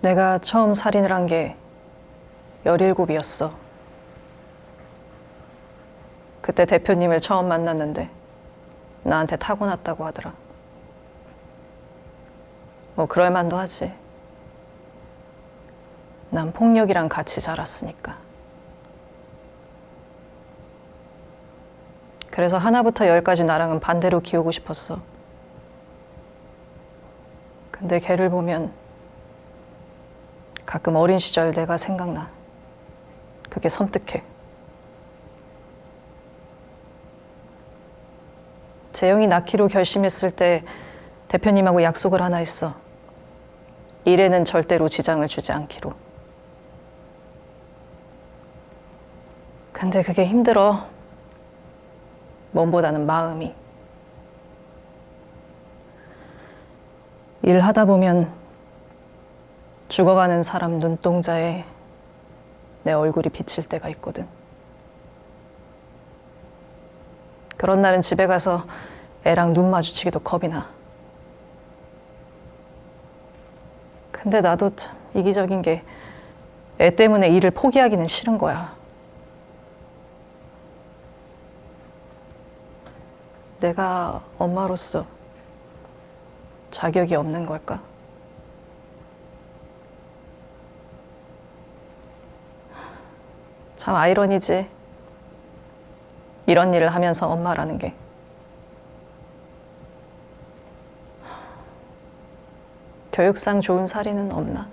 내가 처음 살인을 한 게 17이었어. 그때 대표님을 처음 만났는데 나한테 타고났다고 하더라. 뭐 그럴 만도 하지. 난 폭력이랑 같이 자랐으니까. 그래서 하나부터 열까지 나랑은 반대로 키우고 싶었어. 근데 걔를 보면 가끔 어린 시절 내가 생각나. 그게 섬뜩해. 재영이 낳기로 결심했을 때 대표님하고 약속을 하나 했어. 일에는 절대로 지장을 주지 않기로. 근데 그게 힘들어. 몸보다는 마음이. 일하다 보면 죽어가는 사람 눈동자에 내 얼굴이 비칠 때가 있거든. 그런 날은 집에 가서 애랑 눈 마주치기도 겁이 나. 근데 나도 참 이기적인 게 애 때문에 일을 포기하기는 싫은 거야. 내가 엄마로서 자격이 없는 걸까? 참 아이러니지. 이런 일을 하면서 엄마라는 게. 교육상 좋은 사례는 없나?